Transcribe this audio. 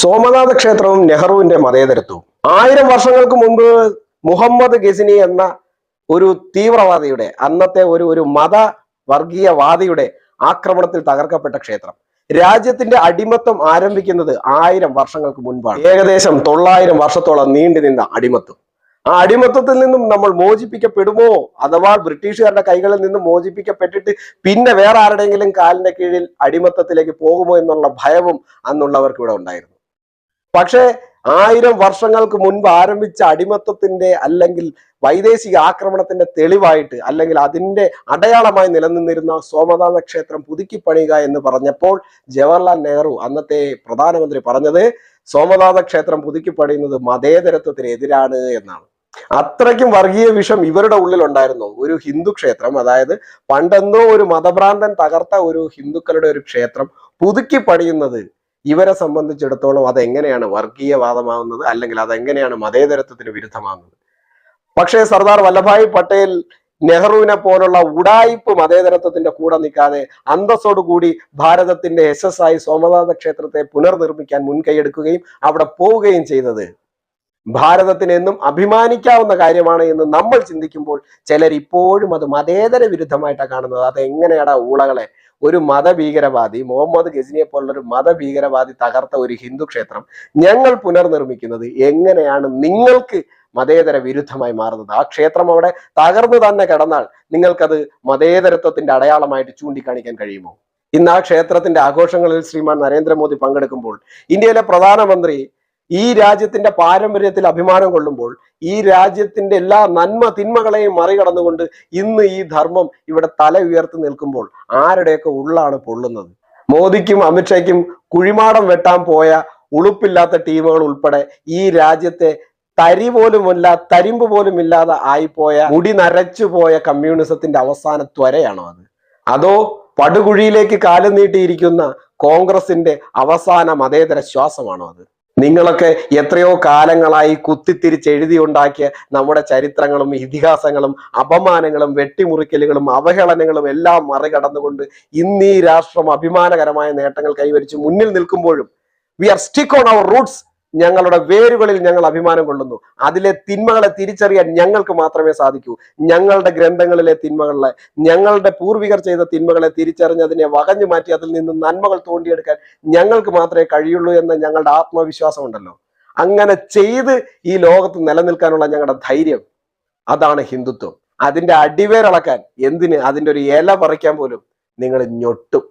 സോമനാഥ ക്ഷേത്രവും നെഹ്റുവിന്റെ മതേതരത്വവും. ആയിരം വർഷങ്ങൾക്ക് മുമ്പ് മുഹമ്മദ് ഗസിനി എന്ന ഒരു തീവ്രവാദിയുടെ അന്നത്തെ ഒരു ഒരു മത വർഗീയവാദിയുടെ ആക്രമണത്തിൽ തകർക്കപ്പെട്ട ക്ഷേത്രം. രാജ്യത്തിന്റെ അടിമത്തം ആരംഭിക്കുന്നത് ആയിരം വർഷങ്ങൾക്ക് മുൻപാണ്. ഏകദേശം തൊള്ളായിരം വർഷത്തോളം നീണ്ടു നിന്ന അടിമത്തം. ആ അടിമത്തത്തിൽ നിന്നും നമ്മൾ മോചിപ്പിക്കപ്പെടുമോ? അഥവാ ബ്രിട്ടീഷുകാരുടെ കൈകളിൽ നിന്നും മോചിപ്പിക്കപ്പെട്ടിട്ട് പിന്നെ വേറെ ആരുടെയെങ്കിലും കാലിന്റെ കീഴിൽ അടിമത്തത്തിലേക്ക് പോകുമോ എന്നുള്ള ഭയവും അന്നുള്ളവർക്ക് ഇവിടെ ഉണ്ടായിരുന്നു. പക്ഷേ ആയിരം വർഷങ്ങൾക്ക് മുൻപ് ആരംഭിച്ച അടിമത്തത്തിന്റെ അല്ലെങ്കിൽ വൈദേശിക ആക്രമണത്തിന്റെ തെളിവായിട്ട് അല്ലെങ്കിൽ അതിന്റെ അടയാളമായി നിലനിന്നിരുന്ന സോമനാഥ ക്ഷേത്രം പുതുക്കി പണിയുക എന്ന് പറഞ്ഞപ്പോൾ ജവഹർലാൽ നെഹ്റു അന്നത്തെ പ്രധാനമന്ത്രി പറഞ്ഞത് സോമനാഥ ക്ഷേത്രം പുതുക്കി പണിയുന്നത് മതേതരത്വത്തിന് എതിരാണ് എന്നാണ്. അത്രയ്ക്കും വർഗീയ വിഷം ഇവരുടെ ഉള്ളിൽ ഉണ്ടായിരുന്നു ഒരു ഹിന്ദു ക്ഷേത്രം അതായത് പണ്ടെന്നോ ഒരു മതഭ്രാന്തൻ തകർത്ത ഒരു ഹിന്ദുക്കളുടെ ഒരു ക്ഷേത്രം പുതുക്കി പണിയുന്നത് ഇവരെ സംബന്ധിച്ചിടത്തോളം അതെങ്ങനെയാണ് വർഗീയവാദമാകുന്നത് അല്ലെങ്കിൽ അതെങ്ങനെയാണ് മതേതരത്വത്തിന് വിരുദ്ധമാകുന്നത് പക്ഷേ സർദാർ വല്ലഭായ് പട്ടേൽ നെഹ്റുവിനെ പോലുള്ള ഉടായിപ്പ് മതേതരത്വത്തിന്റെ കൂടെ നിൽക്കാതെ അന്തസ്സോടുകൂടി ഭാരതത്തിന്റെ എസ് ആയി സോമനാഥ ക്ഷേത്രത്തെ പുനർനിർമ്മിക്കാൻ മുൻകൈയെടുക്കുകയും അവിടെ പോവുകയും ചെയ്തത് ഭാരതത്തിന് എന്നും അഭിമാനിക്കാവുന്ന കാര്യമാണ് എന്ന് നമ്മൾ ചിന്തിക്കുമ്പോൾ ചിലർ ഇപ്പോഴും അത് മതേതര വിരുദ്ധമായിട്ടാണ് കാണുന്നത്. അത് ഊളകളെ? ഒരു മതഭീകരവാദി മുഹമ്മദ് ഗസിനിയെ പോലുള്ള ഒരു മതഭീകരവാദി തകർത്ത ഒരു ഹിന്ദു ക്ഷേത്രം ഞങ്ങൾ പുനർനിർമ്മിക്കുന്നത് എങ്ങനെയാണ് നിങ്ങൾക്ക് മതേതര വിരുദ്ധമായി മാറുന്നത്? ആ ക്ഷേത്രം അവിടെ തകർന്നു തന്നെ കിടന്നാൽ നിങ്ങൾക്കത് മതേതരത്വത്തിന്റെ അടയാളമായിട്ട് ചൂണ്ടിക്കാണിക്കാൻ കഴിയുമോ? ഇന്ന് ആ ക്ഷേത്രത്തിന്റെ ആഘോഷങ്ങളിൽ ശ്രീമാൻ നരേന്ദ്രമോദി പങ്കെടുക്കുമ്പോൾ ഇന്ത്യയിലെ പ്രധാനമന്ത്രി ഈ രാജ്യത്തിന്റെ പാരമ്പര്യത്തിൽ അഭിമാനം കൊള്ളുമ്പോൾ ഈ രാജ്യത്തിന്റെ എല്ലാ നന്മ തിന്മകളെയും മറികടന്നുകൊണ്ട് ഇന്ന് ഈ ധർമ്മം ഇവിടെ തല ഉയർത്തി നിൽക്കുമ്പോൾ ആരുടെയൊക്കെ ഉള്ളാണ് പൊള്ളുന്നത്? മോദിക്കും അമിത്ഷയ്ക്കും കുഴിമാടം വെട്ടാൻ പോയ ഉളുപ്പില്ലാത്ത ടീമുകൾ ഉൾപ്പെടെ ഈ രാജ്യത്തെ തരി പോലുമല്ല തരിമ്പ് പോലും ഇല്ലാതെ ആയിപ്പോയ മുടി നരച്ചു പോയ കമ്മ്യൂണിസത്തിന്റെ അവസാന ത്വരയാണോ അത്? അതോ പടുകുഴിയിലേക്ക് കാലം നീട്ടിയിരിക്കുന്ന കോൺഗ്രസിന്റെ അവസാന മതേതര ശ്വാസമാണോ അത്? നിങ്ങളൊക്കെ എത്രയോ കാലങ്ങളായി കുത്തിത്തിരിച്ച് എഴുതിയുണ്ടാക്കിയ നമ്മുടെ ചരിത്രങ്ങളും ഇതിഹാസങ്ങളും അപമാനങ്ങളും വെട്ടിമുറിക്കലുകളും അവഹേളനങ്ങളും എല്ലാം മറികടന്നുകൊണ്ട് ഇന്ന് ഈ രാഷ്ട്രം അഭിമാനകരമായ നേട്ടങ്ങൾ കൈവരിച്ച് മുന്നിൽ നിൽക്കുമ്പോഴും we are stick on our roots ഞങ്ങളുടെ വേരുകളിൽ ഞങ്ങൾ അഭിമാനം കൊള്ളുന്നു. അതിലെ തിന്മകളെ തിരിച്ചറിയാൻ ഞങ്ങൾക്ക് മാത്രമേ സാധിക്കൂ. ഞങ്ങളുടെ ഗ്രന്ഥങ്ങളിലെ തിന്മകളെ ഞങ്ങളുടെ പൂർവികർ ചെയ്ത തിന്മകളെ തിരിച്ചറിഞ്ഞ് അതിനെ വകഞ്ഞു മാറ്റി അതിൽ നിന്ന് നന്മകൾ തോണ്ടിയെടുക്കാൻ ഞങ്ങൾക്ക് മാത്രമേ കഴിയുള്ളൂ എന്ന ഞങ്ങളുടെ ആത്മവിശ്വാസം ഉണ്ടല്ലോ. അങ്ങനെ ചെയ്ത് ഈ ലോകത്ത് നിലനിൽക്കാനുള്ള ഞങ്ങളുടെ ധൈര്യം അതാണ് ഹിന്ദുത്വം. അതിന്റെ അടിവേരളക്കാൻ എന്തിന് അതിന്റെ ഒരു ഇല പറിക്കാൻ പോലും നിങ്ങൾ ഞൊട്ടും.